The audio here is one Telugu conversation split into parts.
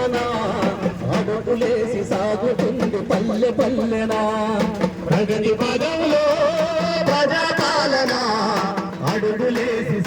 పల్లెనా? సాగుతుంది పల్లె పల్లెనా? ప్రగతి పదంలో ప్రజాపాలన? అడుగులేసి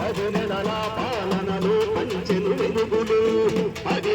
అది నెలలా పాలనలో పంచెను వెలుగులు పది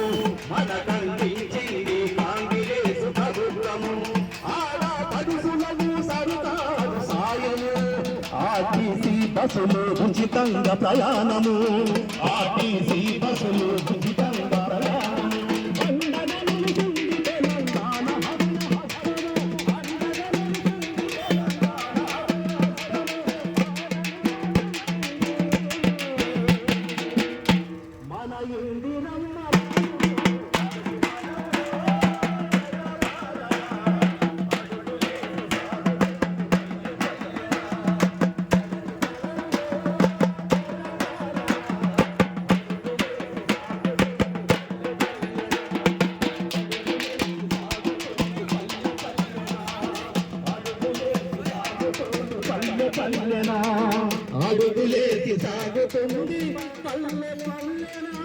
ఆర్టీసీ బస్సులు ఉచితంగా ప్రయాణము. ఆర్టీసీ బస్సులు ఉచితంగా పల్లె పల్లెనా అడుగులేసి సాగుతుంది. పల్లె పల్లెనా